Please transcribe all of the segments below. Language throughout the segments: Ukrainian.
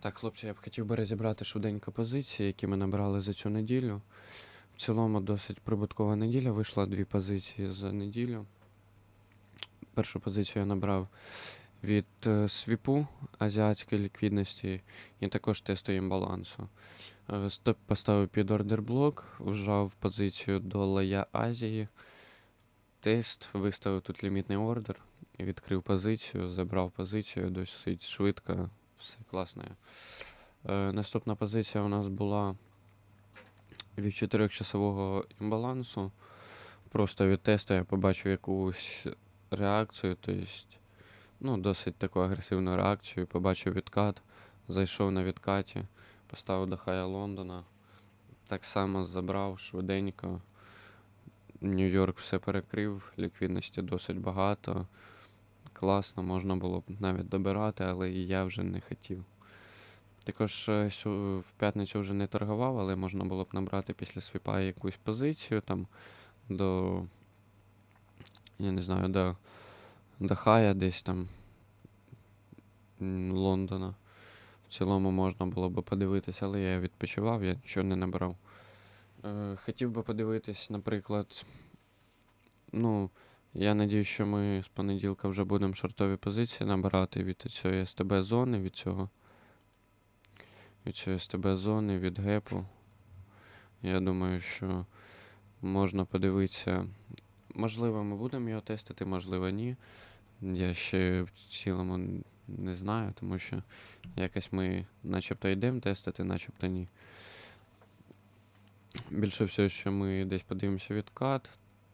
Так, хлопці, я б хотів би розібрати швиденько позиції, які ми набрали за цю неділю. В цілому досить прибуткова неділя. Вийшло дві позиції за неділю. Першу позицію я набрав від е, свіпу азіатської ліквідності і також тесту імбалансу. Е, Стоп поставив під ордерблок, вжав позицію до лая Азії. Тест, виставив тут лімітний ордер, відкрив позицію, забрав позицію досить швидко, все класно. Е, наступна позиція у нас була від 4-часового імбалансу. Просто від тесту я побачив якусь реакцію, тобто, ну, досить таку агресивну реакцію. Побачив відкат, зайшов на відкаті, поставив до хая Лондона. Так само забрав швиденько. Нью-Йорк все перекрив, ліквідності досить багато. Класно, можна було б навіть добирати, але і я вже не хотів. Також е, в п'ятницю вже не торгував, але можна було б набрати після свіпа якусь позицію там до. Я не знаю, до, до хая десь там Лондона. В цілому можна було б подивитися, але я відпочивав, я нічого не набрав. Е, хотів би подивитись, наприклад. Ну, я надію, що ми з понеділка вже будемо шортові позиції набирати від цієї СТБ зони, від цього. Від цієї СТБ зони, від гепу. Я думаю, що можна подивитися. Можливо, ми будемо його тестити, можливо, ні. Я ще в цілому не знаю, тому що якось ми начебто йдемо тестити, начебто ні. Більше всього, що ми десь подивимося відкат,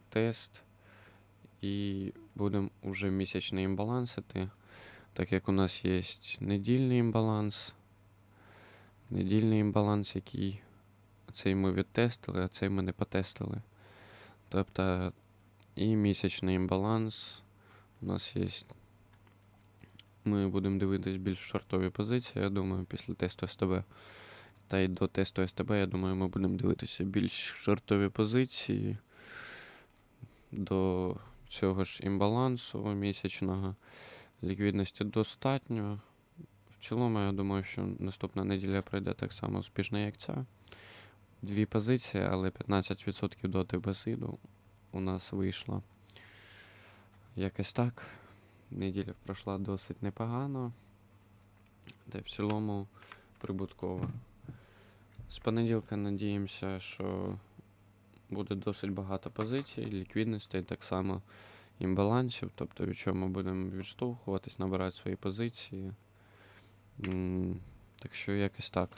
тест і будемо вже місячний імбалансити, так як у нас є недільний імбаланс, недільний імбаланс, який цей ми відтестили, а цей ми не потестили. Тобто і місячний імбаланс у нас є. Ми будемо дивитись більш шортові позиції, я думаю, після тесту СТБ. Та й до тесту СТБ, я думаю, ми будемо дивитися більш шортові позиції до цього ж імбалансу місячного. Ліквідності достатньо. В цілому, я думаю, що наступна неділя пройде так само успішно, як ця. Дві позиції, але 15% до депозиту у нас вийшло. Якось так. Неділя пройшла досить непогано. Та в цілому прибутково. З понеділка надіємося, що буде досить багато позицій, ліквідностей, так само імбалансів, тобто від чого ми будемо відштовхуватись, набирати свої позиції. Так що якось так.